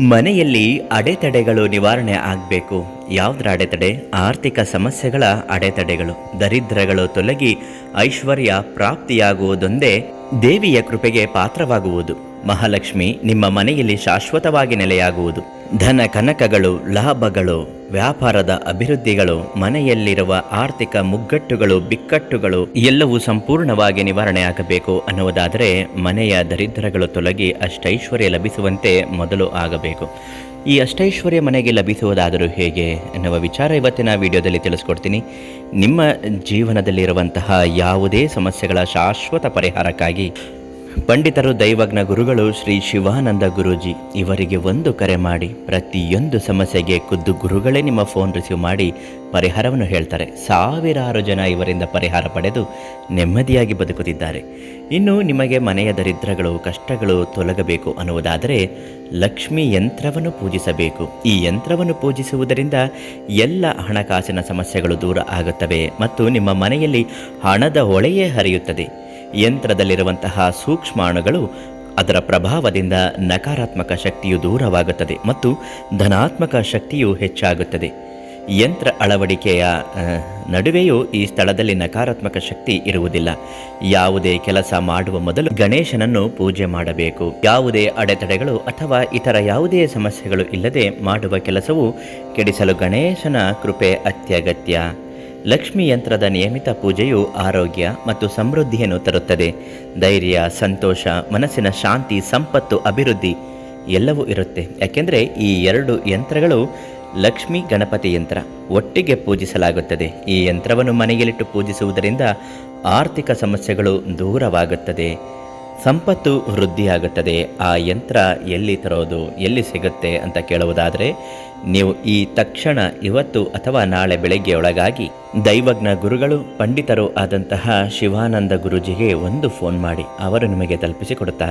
ಮನೆಯಲ್ಲಿ ಅಡೆತಡೆಗಳು ನಿವಾರಣೆ ಆಗಬೇಕು. ಯಾವುದರ ಅಡೆತಡೆ? ಆರ್ಥಿಕ ಸಮಸ್ಯೆಗಳ ಅಡೆತಡೆಗಳು. ದರಿದ್ರಗಳು ತೊಲಗಿ ಐಶ್ವರ್ಯ ಪ್ರಾಪ್ತಿಯಾಗುವುದೊಂದೇ ದೇವಿಯ ಕೃಪೆಗೆ ಪಾತ್ರವಾಗುವುದು. ಮಹಾಲಕ್ಷ್ಮಿ ನಿಮ್ಮ ಮನೆಯಲ್ಲಿ ಶಾಶ್ವತವಾಗಿ ನೆಲೆಯಾಗುವುದು. ಧನ ಕನಕಗಳು, ಲಾಭಗಳು ವ್ಯಾಪಾರದ ಅಭಿವೃದ್ಧಿಗಳು, ಮನೆಯಲ್ಲಿರುವ ಆರ್ಥಿಕ ಮುಗ್ಗಟ್ಟುಗಳು, ಬಿಕ್ಕಟ್ಟುಗಳು ಎಲ್ಲವೂ ಸಂಪೂರ್ಣವಾಗಿ ನಿವಾರಣೆ ಆಗಬೇಕು ಅನ್ನುವುದಾದರೆ ಮನೆಯ ದರಿದ್ರಗಳು ತೊಲಗಿ ಅಷ್ಟೈಶ್ವರ್ಯ ಲಭಿಸುವಂತೆ ಮೊದಲು ಆಗಬೇಕು. ಈ ಅಷ್ಟೈಶ್ವರ್ಯ ಮನೆಗೆ ಲಭಿಸುವುದಾದರೂ ಹೇಗೆ ಎನ್ನುವ ವಿಚಾರ ಇವತ್ತಿನ ವಿಡಿಯೋದಲ್ಲಿ ತಿಳಿಸ್ಕೊಡ್ತೀನಿ. ನಿಮ್ಮ ಜೀವನದಲ್ಲಿರುವಂತಹ ಯಾವುದೇ ಸಮಸ್ಯೆಗಳ ಶಾಶ್ವತ ಪರಿಹಾರಕ್ಕಾಗಿ ಪಂಡಿತರು ದೈವಜ್ಞ ಗುರುಗಳು ಶ್ರೀ ಶಿವಾನಂದ ಗುರೂಜಿ, ಇವರಿಗೆ ಒಂದು ಕರೆ ಮಾಡಿ, ಪ್ರತಿಯೊಂದು ಸಮಸ್ಯೆಗೆ ಖುದ್ದು ಗುರುಗಳೇ ನಿಮ್ಮ ಫೋನ್ ರಿಸೀವ್ ಮಾಡಿ ಪರಿಹಾರವನ್ನು ಹೇಳ್ತಾರೆ. ಸಾವಿರಾರು ಜನ ಇವರಿಂದ ಪರಿಹಾರ ಪಡೆದು ನೆಮ್ಮದಿಯಾಗಿ ಬದುಕುತ್ತಿದ್ದಾರೆ. ಇನ್ನು ನಿಮಗೆ ಮನೆಯ ದರಿದ್ರಗಳು, ಕಷ್ಟಗಳು ತೊಲಗಬೇಕು ಅನ್ನುವುದಾದರೆ ಲಕ್ಷ್ಮಿ ಯಂತ್ರವನ್ನು ಪೂಜಿಸಬೇಕು. ಈ ಯಂತ್ರವನ್ನು ಪೂಜಿಸುವುದರಿಂದ ಎಲ್ಲ ಹಣಕಾಸಿನ ಸಮಸ್ಯೆಗಳು ದೂರ ಆಗುತ್ತವೆ ಮತ್ತು ನಿಮ್ಮ ಮನೆಯಲ್ಲಿ ಹಣದ ಹೊಳೆಯೇ ಹರಿಯುತ್ತದೆ. ಯಂತ್ರದಲ್ಲಿರುವಂತಹ ಸೂಕ್ಷ್ಮಾಣುಗಳು ಅದರ ಪ್ರಭಾವದಿಂದ ನಕಾರಾತ್ಮಕ ಶಕ್ತಿಯು ದೂರವಾಗುತ್ತದೆ ಮತ್ತು ಧನಾತ್ಮಕ ಶಕ್ತಿಯು ಹೆಚ್ಚಾಗುತ್ತದೆ. ಯಂತ್ರ ಅಳವಡಿಕೆಯ ನಡುವೆಯೂ ಈ ಸ್ಥಳದಲ್ಲಿ ನಕಾರಾತ್ಮಕ ಶಕ್ತಿ ಇರುವುದಿಲ್ಲ. ಯಾವುದೇ ಕೆಲಸ ಮಾಡುವ ಮೊದಲು ಗಣೇಶನನ್ನು ಪೂಜೆ ಮಾಡಬೇಕು. ಯಾವುದೇ ಅಡೆತಡೆಗಳು ಅಥವಾ ಇತರ ಯಾವುದೇ ಸಮಸ್ಯೆಗಳು ಇಲ್ಲದೆ ಮಾಡುವ ಕೆಲಸವು ಕೆಡಿಸಲು ಗಣೇಶನ ಕೃಪೆ ಅತ್ಯಗತ್ಯ. ಲಕ್ಷ್ಮಿ ಯಂತ್ರದ ನಿಯಮಿತ ಪೂಜೆಯು ಆರೋಗ್ಯ ಮತ್ತು ಸಮೃದ್ಧಿಯನ್ನು ತರುತ್ತದೆ. ಧೈರ್ಯ, ಸಂತೋಷ, ಮನಸ್ಸಿನ ಶಾಂತಿ, ಸಂಪತ್ತು, ಅಭಿವೃದ್ಧಿ ಎಲ್ಲವೂ ಇರುತ್ತೆ. ಯಾಕೆಂದರೆ ಈ ಎರಡು ಯಂತ್ರಗಳು ಲಕ್ಷ್ಮಿ ಗಣಪತಿ ಯಂತ್ರ ಒಟ್ಟಿಗೆ ಪೂಜಿಸಲಾಗುತ್ತದೆ. ಈ ಯಂತ್ರವನ್ನು ಮನೆಯಲ್ಲಿಟ್ಟು ಪೂಜಿಸುವುದರಿಂದ ಆರ್ಥಿಕ ಸಮಸ್ಯೆಗಳು ದೂರವಾಗುತ್ತದೆ. ಸಂಪತ್ತು ವೃದ್ಧಿಯಾಗುತ್ತದೆ. ಆ ಯಂತ್ರ ಎಲ್ಲಿ ತರೋದು, ಎಲ್ಲಿ ಸಿಗುತ್ತೆ ಅಂತ ಕೇಳುವುದಾದರೆ, ನೀವು ಈ ತಕ್ಷಣ ಇವತ್ತು ಅಥವಾ ನಾಳೆ ಬೆಳಗ್ಗೆ ಒಳಗಾಗಿ ದೈವಜ್ಞ ಗುರುಗಳು, ಪಂಡಿತರು ಆದಂತಹ ಶಿವಾನಂದ ಗುರುಜಿಗೆ ಒಂದು ಫೋನ್ ಮಾಡಿ, ಅವರು ನಿಮಗೆ ತಲುಪಿಸಿಕೊಡುತ್ತಾರೆ